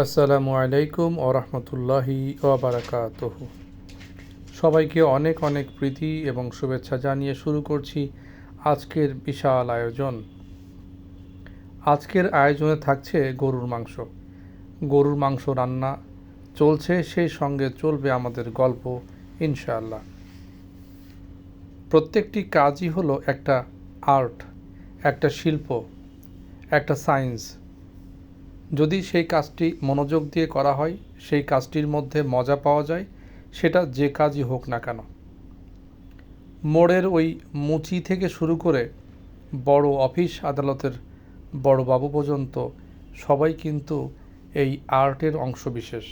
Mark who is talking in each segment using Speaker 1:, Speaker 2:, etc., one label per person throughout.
Speaker 1: আসসালামু আলাইকুম ও রহমতুল্লাহি ওবরাকাত সবাইকে অনেক অনেক প্রীতি এবং শুভেচ্ছা জানিয়ে শুরু করছি আজকের বিশাল আয়োজন। আজকের আয়োজনে থাকছে গরুর মাংস। গরুর মাংস রান্না চলছে, সেই সঙ্গে চলবে আমাদের গল্প, ইনশাআল্লাহ। প্রত্যেকটি কাজই হলো একটা আর্ট, একটা শিল্প, একটা সায়েন্স। যদি সেই কাজটি মনোযোগ দিয়ে করা হয়, সেই কাজটির মধ্যে মজা পাওয়া যায়, সেটা যে কাজই হোক না কেন। মোড়ের ওই মুচি থেকে শুরু করে বড় অফিস আদালতের বড় বাবু পর্যন্ত সবাই কিন্তু এই আর্টের অংশ বিশেষ।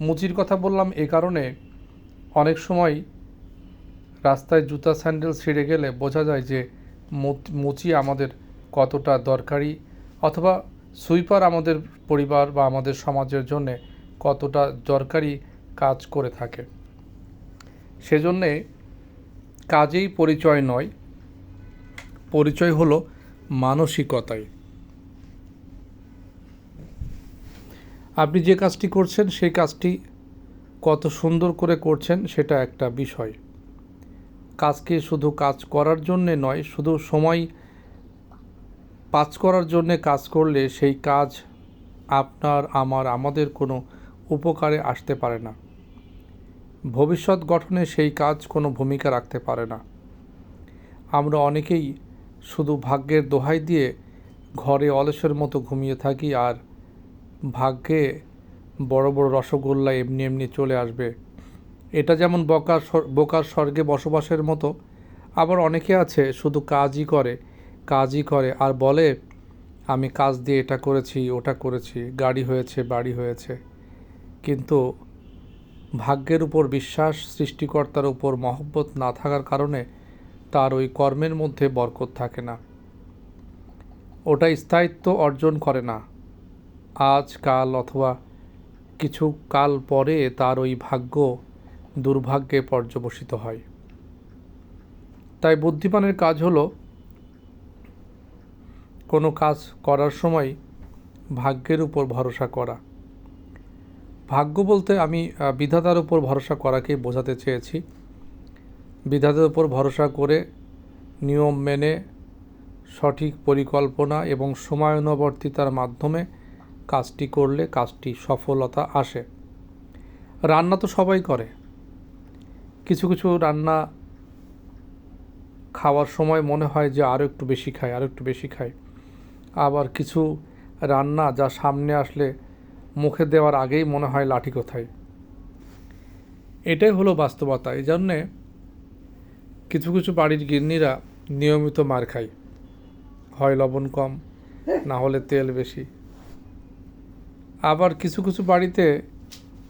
Speaker 1: মুচির কথা বললাম এ কারণে অনেক সময় রাস্তায় জুতা স্যান্ডেল ছিঁড়ে গেলে বোঝা যায় যে মুচি আমাদের কতটা দরকারি অথবা সুইপার আমাদের পরিবার বা আমাদের সমাজের জন্যে কতটা দরকারি কাজ করে থাকে। সেজন্যে কাজেই পরিচয় নয়, পরিচয় হলো মানসিকতায় আপনি যে কাজটি করছেন, সেই কাজটি কত সুন্দর করে করছেন সেটা একটা বিষয়। কাজকে শুধু কাজ করার জন্যে নয়, শুধু সময় পাস করার জন্যে কাজ করলে সেই কাজ আপনার, আমার, আমাদের কোনো উপকারে আসতে পারে না। ভবিষ্যৎ গঠনে সেই কাজ কোনো ভূমিকা রাখতে পারে না। আমরা অনেকেই শুধু ভাগ্যের দোহাই দিয়ে ঘরে অলসের মতো ঘুমিয়ে থাকি আর ভাগ্যে বড় বড় রসগোল্লা এমনি এমনি চলে আসবে। এটা যেমন বকার বোকার স্বর্গে বসবাসের মতো, আবার অনেকে আছে শুধু কাজই করে কাজই করে আর বলে, আমি কাজ দিয়ে এটা করেছি, ওটা করেছি, গাড়ি হয়েছে, বাড়ি হয়েছে। কিন্তু ভাগ্যের উপর বিশ্বাস, সৃষ্টিকর্তার উপর মহব্বত না থাকার কারণে তার ওই কর্মের মধ্যে বরকত থাকে না। ওটা স্থায়িত্ব অর্জন করে না। আজ, কাল অথবা কিছু কাল পরে তার ওই ভাগ্য দুর্ভাগ্যে পর্যবসিত হয়। তাই বুদ্ধিমানের কাজ হলো কোনো কাজ করার সময় ভাগ্যের উপর ভরসা করা। ভাগ্য বলতে আমি বিধাতার উপর ভরসা করাকেই বোঝাতে চেয়েছি। বিধাতার উপর ভরসা করে নিয়ম মেনে, সঠিক পরিকল্পনা এবং সময়ানুবর্তিতার মাধ্যমে কাজটি করলে কাজটি সফলতা আসে। রান্না তো সবাই করে। কিছু কিছু রান্না খাওয়ার সময় মনে হয় যে আরও একটু বেশি খাই আরও একটু বেশি খাই আবার কিছু রান্না যা সামনে আসলে মুখে দেওয়ার আগেই মনে হয় লাঠি কোথায়। এটাই হলো বাস্তবতা। এই জন্যে কিছু কিছু বাড়ির গিন্নিরা নিয়মিত মার খায়। হয় লবণ কম না হলে তেল বেশি। আবার কিছু কিছু বাড়িতে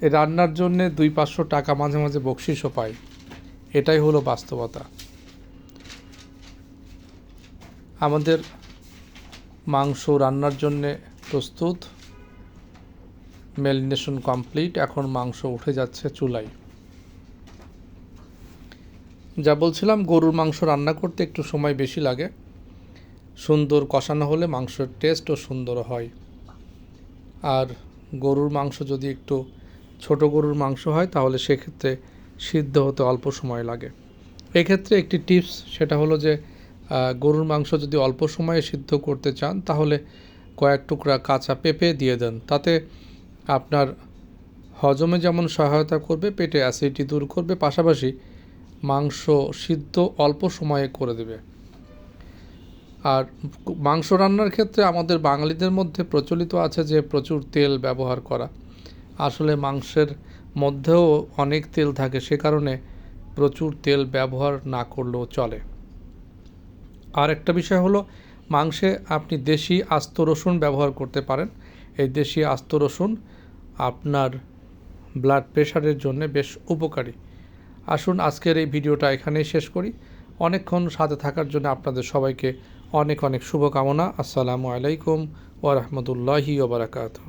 Speaker 1: রান্নার জন্যে দুই পাঁচশো টাকা মাঝে মাঝে বকশিসও পায়। এটাই হলো বাস্তবতা। আমাদের মাংস রান্নার জন্যে প্রস্তুত। ম্যারিনেশন কমপ্লিট এখন মাংস উঠে যাচ্ছে চুলায়। যা বলছিলাম, গরুর মাংস রান্না করতে একটু সময় বেশি লাগে। সুন্দর কষানো হলে মাংসের টেস্টও সুন্দর হয়। আর গরুর মাংস যদি একটু ছোট গরুর মাংস হয়, তাহলে সেক্ষেত্রে সিদ্ধ হতে অল্প সময় লাগে। এক্ষেত্রে একটি টিপস সেটা হলো যে গরুর মাংস যদি অল্প সময়ে সিদ্ধ করতে চান, তাহলে কয়েক টুকরা কাঁচা পেঁপে দিয়ে দেন। তাতে আপনার হজমে যেমন সহায়তা করবে, পেটে অ্যাসিডিটি দূর করবে, পাশাপাশি মাংস সিদ্ধ অল্প সময়ে করে দেবে। আর মাংস রান্নার ক্ষেত্রে আমাদের বাঙালিদের মধ্যে প্রচলিত আছে যে প্রচুর তেল ব্যবহার করা। আসলে মাংসের মধ্যেও অনেক তেল থাকে, সে কারণে প্রচুর তেল ব্যবহার না করলেও চলে। আর একটা বিষয় হলো, মাংসে আপনি দেশি আস্ত রসুন ব্যবহার করতে পারেন। এই দেশি আস্ত রসুন আপনার ব্লাড প্রেশারের জন্য বেশ উপকারী। আসুন, আজকের এই ভিডিওটা এখানেই শেষ করি। অনেকক্ষণ সাথে থাকার জন্য আপনাদের সবাইকে অনেক অনেক শুভকামনা। আসসালামু আলাইকুম ওরহমতুল্লাহি ওবরাকাতু